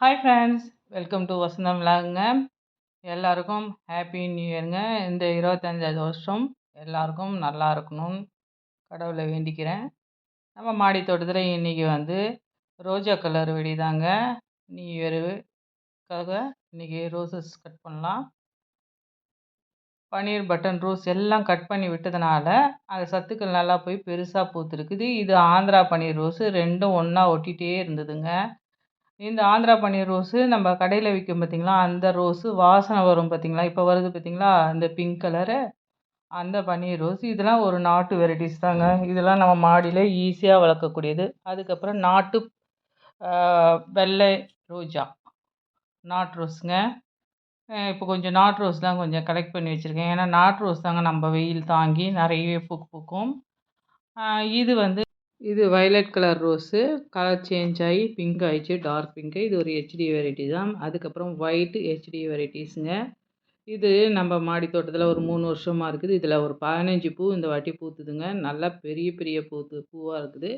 Hi friends welcome to Vasantham விலாகுங்க எல்லாருக்கும் happy new இயருங்க இந்த இருபத்தஞ்சாவது வருஷம் எல்லாருக்கும் நல்லா இருக்கணும்னு கடவுளை வேண்டிக்கிறேன். நம்ம மாடி தோட்டத்தில் இன்றைக்கி வந்து ரோஜா கலர் வெடி தாங்க. நியூ இயருக்காக இன்றைக்கி ரோசஸ் கட் பண்ணலாம். பன்னீர் பட்டன் ரோஸ் எல்லாம் கட் பண்ணி விட்டதுனால அது சத்துக்கள் நல்லா போய் பெருசாக பூத்துருக்குது. இது ஆந்திரா பன்னீர் ரோஸு ரெண்டும் ஒன்றா ஒட்டிகிட்டே இருந்ததுங்க. இந்த ஆந்திரா பன்னீர் ரோஸு நம்ம கடையில் விற்கும் பார்த்திங்களா அந்த ரோஸு வாசனை வரும் பார்த்திங்களா இப்போ வருது பார்த்திங்களா அந்த பிங்க் கலரு அந்த பன்னீர் ரோஸ். இதெல்லாம் ஒரு நாட்டு வெரைட்டிஸ் தாங்க. இதெல்லாம் நம்ம மாடியில் ஈஸியாக வளர்க்கக்கூடியது. அதுக்கப்புறம் நாட்டு வெள்ளை ரோஜா. நாட்டு ரோஸுங்க. இப்போ கொஞ்சம் நாட்டு ரோஸ் தான் கொஞ்சம் கலெக்ட் பண்ணி வச்சுருக்கேன். ஏன்னா நாட்டு ரோஸ் தாங்க நம்ம வெயில் தாங்கி நிறையவே பூக்கு பூக்கும். இது வந்து இது violet colour rose colour change ஆகி பிங்க் ஆயிடுச்சு டார்க் பிங்க்கு இது ஒரு ஹெச்டி வெரைட்டி தான். அதுக்கப்புறம் ஒயிட்டு ஹெச்டி வெரைட்டிஸுங்க இது நம்ம மாடி தோட்டத்தில் ஒரு மூணு வருஷமாக இருக்குது. இதில் ஒரு பதினஞ்சு பூ இந்த வாட்டி பூத்துதுங்க. நல்லா பெரிய பெரிய பூத்து பூவாக இருக்குது.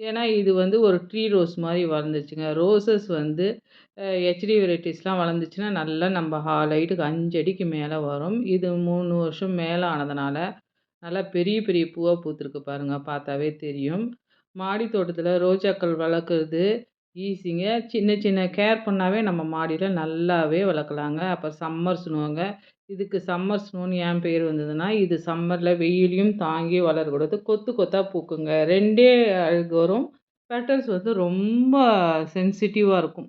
ஏன்னா இது வந்து ஒரு ட்ரீ ரோஸ் மாதிரி வளர்ந்துச்சுங்க. ரோசஸ் வந்து ஹெச்டி வெரைட்டிஸ்லாம் வளர்ந்துச்சுன்னா நல்லா நம்ம ஹைட்டுக்கு அஞ்சு அடிக்கு மேலே வரும். இது மூணு வருஷம் மேலே ஆனதுனால நல்லா பெரிய பெரிய பூவாக பூத்துருக்கு பாருங்கள் பார்த்தாவே தெரியும். மாடி தோட்டத்தில் ரோஜாக்கள் வளர்க்குறது ஈஸிங்க. சின்ன சின்ன கேர் பண்ணாவே நம்ம மாடியில் நல்லாவே வளர்க்கலாங்க. அப்புறம் சம்மர் ஸ்னோங்க இதுக்கு சம்மர் ஸ்னோன்னு ஏன் பேர் வந்ததுன்னா இது சம்மரில் வெயிலையும் தாங்கி வளரக்கூடாது கொத்து கொத்தாக பூக்குங்க. ரெண்டே அழகு வரும். பெட்டல்ஸ் வந்து ரொம்ப சென்சிட்டிவாக இருக்கும்.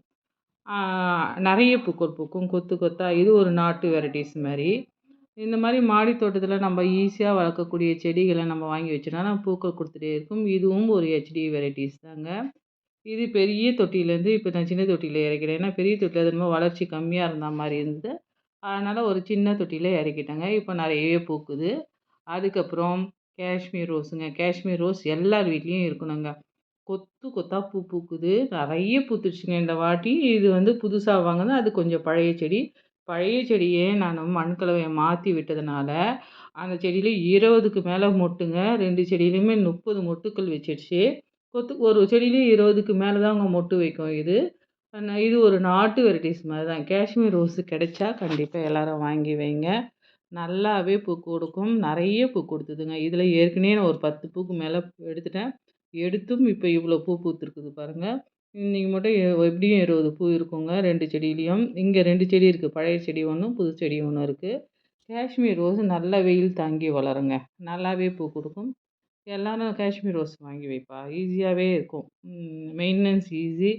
நிறைய பூக்கள் பூக்கும். கொத்து கொத்தாக இது ஒரு நாட்டு வெரைட்டிஸ் மாதிரி. இந்த மாதிரி மாடி தோட்டத்தில் நம்ம ஈஸியாக வளர்க்கக்கூடிய செடிகளை நம்ம வாங்கி வச்சோன்னா பூக்கள் கொடுத்துட்டே இருக்கும். இதுவும் ஒரு ஹெச்டி வெரைட்டிஸ் தாங்க. இது பெரிய தொட்டியிலேருந்து இப்போ நான் சின்ன தொட்டியில் இறக்கிறேன். ஏன்னா பெரிய தொட்டியில் அது வளர்ச்சி கம்மியாக இருந்த மாதிரி இருந்தது. அதனால் ஒரு சின்ன தொட்டியில் இறக்கிட்டேங்க. இப்போ நிறையவே பூக்குது. அதுக்கப்புறம் காஷ்மீர் ரோஸுங்க. காஷ்மீர் ரோஸ் எல்லார் வீட்லேயும் இருக்கணுங்க. கொத்து கொத்தாக பூ பூக்குது. நிறைய பூத்துருச்சுங்க. இந்த வாட்டி இது வந்து புதுசாக வாங்கினது. அது கொஞ்சம் பழைய செடி. பழைய செடியே நான் மண் கலவையை மாற்றி விட்டதுனால அந்த செடியில் இருபதுக்கு மேலே மொட்டுங்க. ரெண்டு செடியிலையுமே முப்பது மொட்டுக்கள் வச்சிடுச்சு கொத்து ஒரு செடியிலையும் இருபதுக்கு மேலே தாங்க மொட்டு வைக்கும் இது. இது ஒரு நாட்டு வெரைட்டிஸ் மாதிரி தான். காஷ்மீர் ரோஸு கிடைச்சா கண்டிப்பாக எல்லோரும் வாங்கி வைங்க. நல்லாவே பூ கொடுக்கும். நிறைய பூ கொடுத்ததுங்க. இதில் ஏற்கனவே நான் ஒரு பத்து பூக்கு மேலே எடுத்துட்டேன். எடுத்தும் இப்போ இவ்வளோ பூ பூத்துருக்குது பாருங்கள் இன்றைக்கி மட்டும் எப்படியும் இருபது பூ இருக்குங்க ரெண்டு செடியிலையும். இங்கே ரெண்டு செடி இருக்குது பழைய செடி ஒன்றும் புது செடி ஒன்று இருக்குது காஷ்மீர் ரோஸ் நல்ல வெயில் தாங்கி வளருங்க. நல்லாவே பூ கொடுக்கும். எல்லோரும் காஷ்மீர் ரோஸ் வாங்கி வைப்பா. ஈஸியாகவே இருக்கும். Maintenance easy.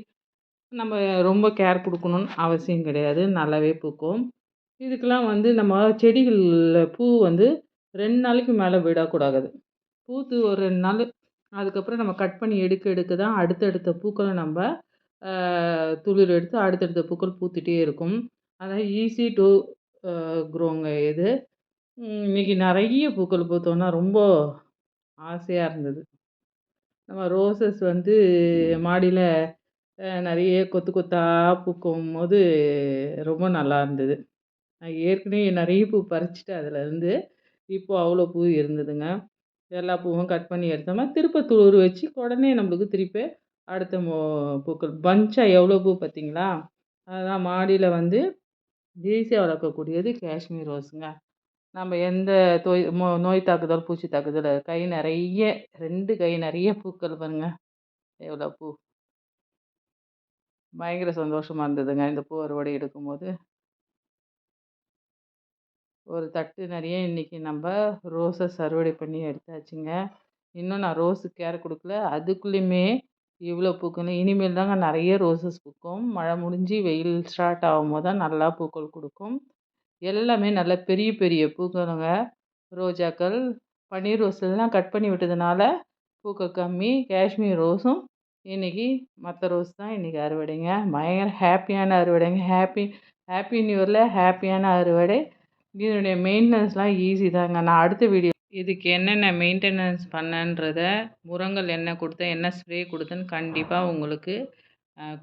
நம்ம ரொம்ப கேர் கொடுக்கணுன்னு அவசியம் கிடையாது. நல்லாவே பூக்கும். இதுக்கெலாம் வந்து நம்ம செடிகளில் பூ வந்து ரெண்டு நாளைக்கு மேலே விடக்கூடாது. பூத்து ஒரு ரெண்டு நாள் அதுக்கப்புறம் நம்ம கட் பண்ணி எடுக்க எடுக்க தான் அடுத்தடுத்த பூக்களை நம்ம துளிர் எடுத்து அடுத்தடுத்த பூக்கள் பூத்துகிட்டே இருக்கும். அதான் ஈஸி டு க்ரோங்க இது. இன்றைக்கி நிறைய பூக்கள் பூத்தோன்னா ரொம்ப ஆசையாக இருந்தது. நம்ம ரோசஸ் வந்து மாடியில் நிறைய கொத்து கொத்தாக பூக்கும் போது ரொம்ப நல்லா இருந்தது. நான் ஏற்கனவே நிறைய பூ பறிச்சிட்டு அதில் இருந்து இப்போது அவ்வளோ பூ இருந்ததுங்க. எல்லா பூவும் கட் பண்ணி எடுத்தோம்னா திருப்ப துளிர் வச்சு உடனே நம்மளுக்கு திருப்பி அடுத்த மோ பூக்கள். பஞ்சாக எவ்வளோ பூ பார்த்தீங்களா? அதுதான் மாடியில் வந்து ஈஸியாக வளர்க்கக்கூடியது காஷ்மீர் ரோஸுங்க. நம்ம எந்த தோய் மோ நோய் தாக்குதல் பூச்சி தாக்குதல் கை நிறைய ரெண்டு கை நிறைய பூக்கள் பாருங்க. எவ்வளோ பூ. பயங்கர சந்தோஷமாக இருந்ததுங்க. இந்த பூ அறுவடை எடுக்கும்போது. ஒரு தட்டு நிறைய இன்றைக்கி நம்ம ரோஸஸ் அறுவடை பண்ணி எடுத்தாச்சுங்க. இன்னும் நான் ரோஸு கேர் கொடுக்கல. அதுக்குள்ளேயுமே இவ்வளோ பூக்கணும். இனிமேல் தாங்க நிறைய ரோஸஸ் பூக்கும். மழை முடிஞ்சு வெயில் ஸ்டார்ட் ஆகும்போது தான் நல்லா பூக்கள் கொடுக்கும். எல்லாமே நல்ல பெரிய பெரிய பூக்களுங்க ரோஜாக்கள் பன்னீர் ரோஸ் எல்லாம் கட் பண்ணி விட்டதுனால பூக்கள் கம்மி. காஷ்மீர் ரோஸும் இன்றைக்கி மற்ற ரோஸ் தான் இன்றைக்கி அறுவடைங்க. பயங்கர ஹாப்பியான அறுவடைங்க. ஹாப்பி ஹாப்பி நியூ இயரில் ஹாப்பியான அறுவடை. இதனுடைய மெயின்டெனன்ஸ்லாம் ஈஸி தாங்க. நான் அடுத்த வீடியோ இதுக்கு என்னென்ன மெயின்டெனன்ஸ் பண்ணன்றத உரங்கள் என்ன கொடுத்தேன் என்ன ஸ்ப்ரே கொடுத்தேன்னு கண்டிப்பாக உங்களுக்கு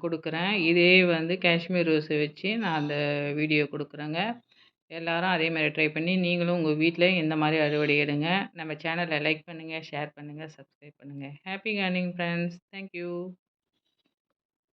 கொடுக்குறேன். இதே வந்து காஷ்மீர் ரோஸை வச்சு நான் அந்த வீடியோ கொடுக்குறேங்க. எல்லோரும் அதே மாதிரி ட்ரை பண்ணி நீங்களும் உங்கள் வீட்டில் இந்த மாதிரி அறுவடை எடுங்க. நம்ம சேனலை லைக் பண்ணுங்கள் ஷேர் பண்ணுங்கள் சப்ஸ்கிரைப் பண்ணுங்கள் ஹாப்பி கார்னிங் ஃப்ரெண்ட்ஸ். தேங்க்யூ.